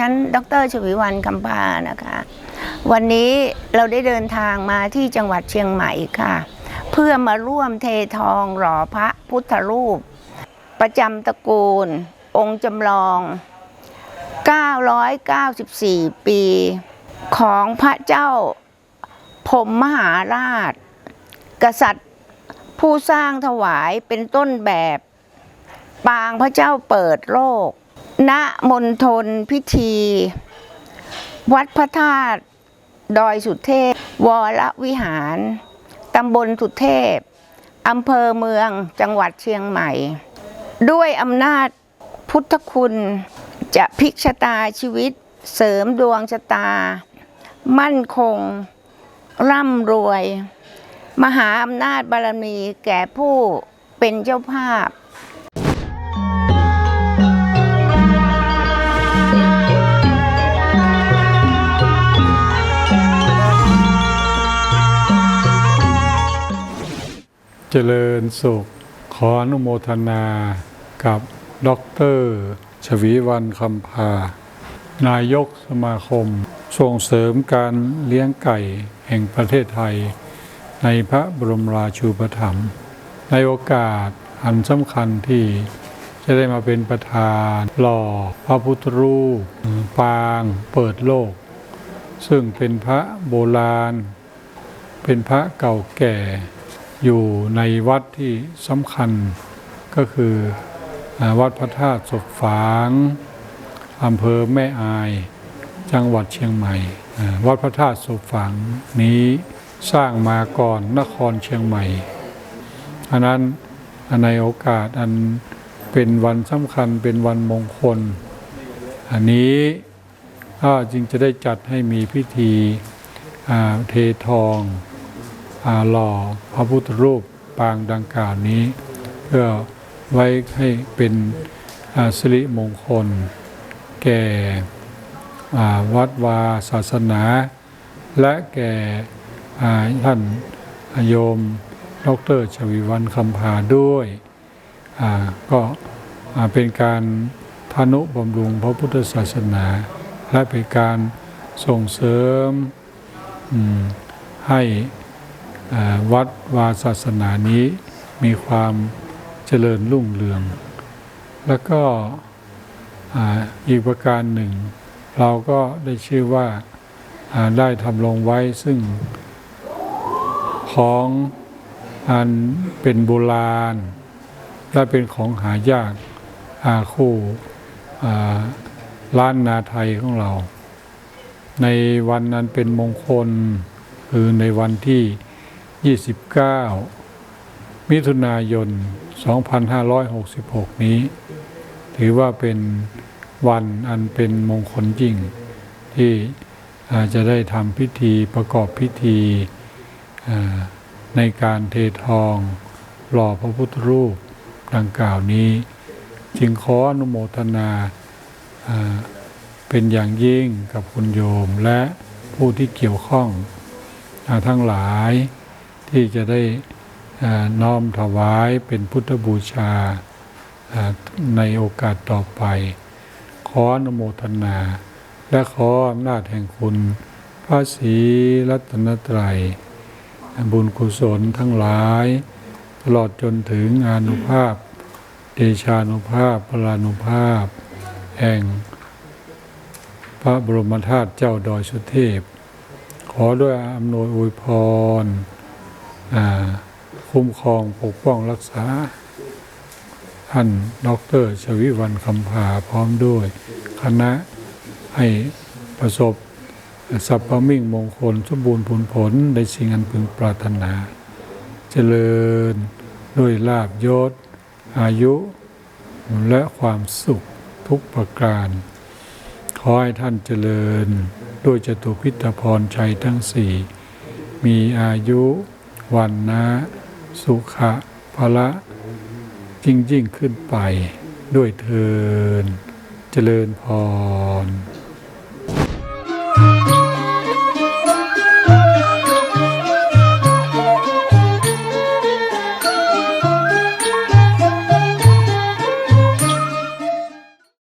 ดิฉัน ดรชวีวันคำพานะคะ วันนี้เราได้เดินทางมาที่จังหวัดเชียงใหม่ค่ะ เพื่อมาร่วมเททองหล่อพระพุทธรูป ประจำตระกูล องค์จำลอง 994 ปี ของพระเจ้าพรมมหาราช กษัตริย์ผู้สร้างถวายเป็นต้นแบบ ปางพระเจ้าเปิดโลก ณมณฑลพิธี วัดพระธาตุดอยสุเทพ วรวิหาร ตำบลสุเทพ อำเภอเมืองจังหวัดเชียงใหม่ ด้วยอำนาจพุทธคุณจะพลิกชะตาชีวิตเสริมดวงชะตา มั่นคง ร่ำรวย มหาอำนาจบารมีแก่ผู้เป็นเจ้าภาพ เจริญสุข ขออนุโมทนากับดรชวีวันคำพา นายกสมาคม ส่งเสริมการเลี้ยงไก่แห่งประเทศไทย ในพระบรมราชูปถัมภ์ในโอกาสอันสำคัญที่จะได้มาเป็นประธานหล่อพระพุทธรูป ปางเปิดโลก ซึ่งเป็นพระโบราณ เป็นพระเก่าแก่ อยู่ในวัดที่สำคัญก็คืออวัดพระธาตุศพฝางอำเภอแม่อาย จังหวัดเชียงใหม่ วัดพระธาตุศพฝางนี้สร้างมาก่อนนครเชียงใหม่อันนั้นในโอกาสอันเป็นวันสำคัญเป็นวันมงคล อันนี้ก็จึงจะได้จัดให้มีพิธีเททอง หล่อพระพุทธรูปปางดังกล่าวนี้ เพื่อไว้ให้เป็นสิริมงคล แก่วัดวาศาสนา และแก่ท่านโยมดรชวีวันคำพาด้วยก็เป็นการทานุบำรุงพระพุทธศาสนา และเป็นการส่งเสริมให้ วัดวาศาสนานี้มีความเจริญรุ่งเรือง แล้วก็อีกประการหนึ่ง เราก็ได้ชื่อว่าได้ทำลงไว้ซึ่งของอันเป็นโบราณ และเป็นของหายากอาคู่ล้านนาไทยของเรา ในวันนั้นเป็นมงคล คือในวันที่ 29 มิถุนายน 2566 นี้ ถือว่าเป็นวันอันเป็นมงคลยิ่ง ที่อาจจะได้ทำพิธีประกอบพิธีในการเททองหล่อพระพุทธรูปดังกล่าวนี้ จึงขออนุโมทนาเป็นอย่างยิ่งกับคุณโยมและผู้ที่เกี่ยวข้องทั้งหลาย ที่จะได้น้อมถวายเป็นพุทธบูชาในโอกาสต่อไป ขออนุโมทนา และขออำนาจแห่งคุณ พระศรีรัตนตรัย บุญกุศลทั้งหลาย ตลอดจนถึงอานุภาพ เดชานุภาพพลานุภาพ แห่ง พระบรมธาตุเจ้าดอยสุเทพ ขอด้วยอำนวยอวยพร คุ้มครองปกป้องรักษา ท่านดอกเตอรชวิวันคำภาพร้อมด้วย คณะให้ประสบสัพพมิ่งมงคลสมบูรณ์ผลผลในสิ่งอันพึงปรารถนา เจริญด้วยลาบยศ อายุ และความสุขทุกประการ ขอให้ท่านเจริญด้วยจตุพิตพรชัยทั้งสี่ มีอายุ วันนะสุขะพละยิ่งยิ่งขึ้นไปด้วยเทินเจริญพร